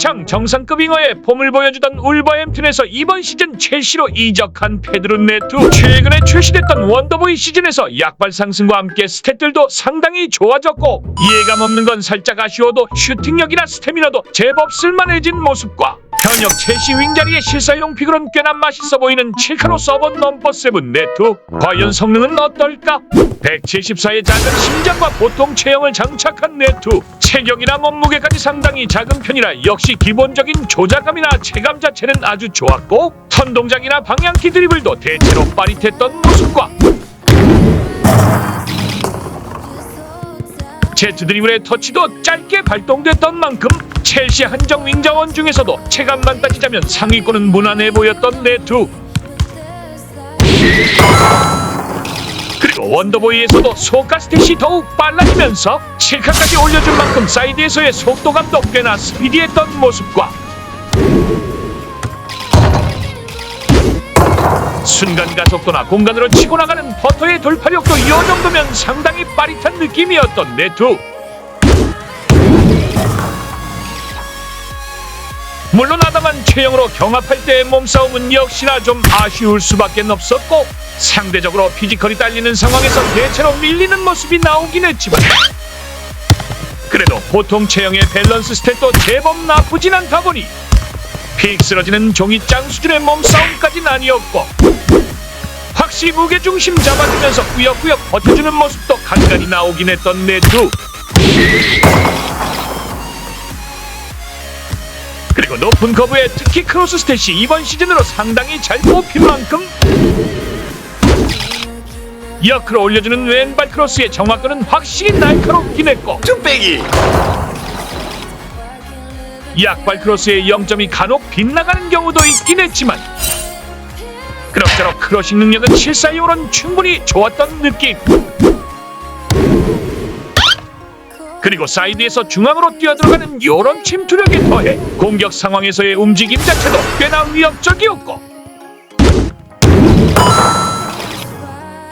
한창 정상급 잉어의 폼을 보여주던 울버햄튼에서 이번 시즌 첼시로 이적한 페드로 네투. 최근에 출시됐던 원더보이 시즌에서 약발 상승과 함께 스탯들도 상당히 좋아졌고 이해감 없는 건 살짝 아쉬워도 슈팅력이나 스태미나도 제법 쓸만해진 모습과 현역 첼시 윙자리의 실사용 픽으론 꽤나 맛있어 보이는 7카로 서버 넘버 세븐 네투. 과연 성능은 어떨까? 174의 작은 심장과 보통 체형을 장착한 네투. 체격이나 몸무게까지 상당히 작은 편이라 역시 기본적인 조작감이나 체감 자체는 아주 좋았고 턴 동작이나 방향키 드리블도 대체로 빠릿했던 모습과 제트 드리블의 터치도 짧게 발동됐던 만큼 첼시 한정 윙자원 중에서도 체감만 따지자면 상위권은 무난해 보였던 네투 그리고 원더보이에서도 소가 스탯이 더욱 빨라지면서 7칸까지 올려준 만큼 사이드에서의 속도감도 꽤나 스피디했던 모습과 순간 가속도나 공간으로 치고 나가는 버터의 돌파력도 이 정도면 상당히 빠릿한 느낌이었던 네투 물론 아담한 체형으로 경합할 때의 몸싸움은 역시나 좀 아쉬울 수밖에 없었고 상대적으로 피지컬이 딸리는 상황에서 대체로 밀리는 모습이 나오긴 했지만 그래도 보통 체형의 밸런스 스탯도 제법 나쁘진 않다 보니 픽 쓰러지는 종이장 수준의 몸싸움까진 아니었고 확실히 무게중심 잡아주면서 꾸역꾸역 버텨주는 모습도 간간히 나오긴 했던 네투 그리고 높은 커브에 특히 크로스 스탯이 이번 시즌으로 상당히 잘 뽑힌 만큼 역으로 올려주는 왼발 크로스의 정확도는 확실히 날카롭긴 했고 뚝배기. 약발 크로스의 0점이 간혹 빗나가는 경우도 있긴 했지만 그럭저럭 크로싱 능력은 실사용으로는 충분히 좋았던 느낌 그리고 사이드에서 중앙으로 뛰어들어가는 요런 침투력에 더해 공격 상황에서의 움직임 자체도 꽤나 위협적이었고.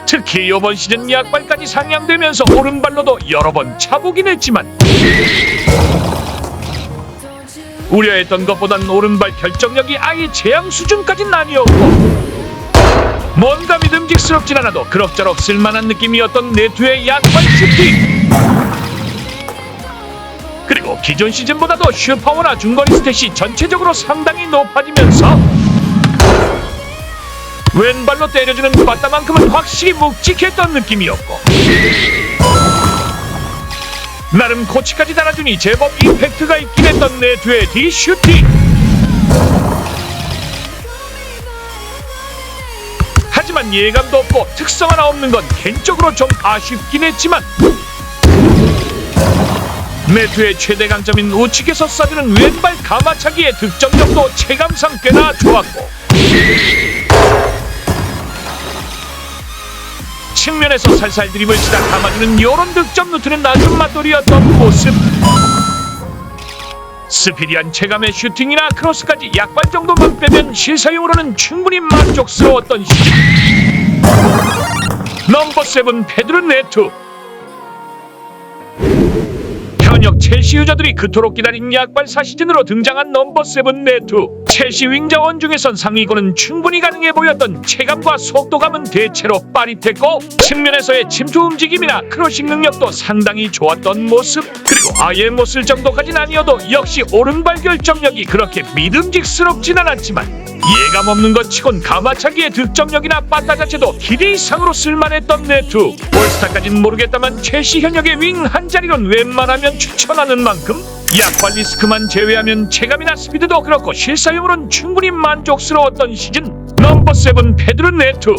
특히 이번 시즌 약발까지 상향되면서 오른발로도 여러 번 차보긴 했지만 우려했던 것보단 오른발 결정력이 아예 재앙 수준까진 아니었고 뭔가 믿음직스럽진 않아도 그럭저럭 쓸만한 느낌이었던 네투의 약발 슈팅 그리고 기존 시즌보다도 슈퍼워나 중거리 스탯이 전체적으로 상당히 높아지면서 왼발로 때려주는 바다만큼은 확실히 묵직했던 느낌이었고 나름 코치까지 달아주니 제법 임팩트가 있긴 했던 네투의 디 슈팅. 하지만 예감도 없고 특성 하나 없는 건 개인적으로 좀 아쉽긴 했지만 네투의 최대 강점인 우측에서 쏴주는 왼발 가마차기의 득점력도 체감상 꽤나 좋았고 측면에서 살살 드립을 치다 감아주는 요런 득점 루트는 아주 맛돌이었던 모습. 스피디한 체감의 슈팅이나 크로스까지 약발 정도만 빼면 실사용으로는 충분히 만족스러웠던 시즌 넘버 세븐 페드로 네투 현역 첼시 유저들이 그토록 기다린 약발 4시즌으로 등장한 넘버 세븐 네투 첼시 윙자원 중에선 상위권은 충분히 가능해 보였던 체감과 속도감은 대체로 빠릿했고 측면에서의 침투 움직임이나 크로싱 능력도 상당히 좋았던 모습. 그리고 아예 못쓸 정도까진 아니어도 역시 오른발 결정력이 그렇게 믿음직스럽진 않았지만 예감 없는 것 치곤 가마차기의 득점력이나 빠따 자체도 기대 이상으로 쓸만했던 네투. 올스타까진 모르겠다만 첼시 현역의 윙 한 자리론 웬만하면 추천하는 만큼 약발 리스크만 제외하면 체감이나 스피드도 그렇고 실사용으로는 충분히 만족스러웠던 시즌 넘버 세븐 페드로 네투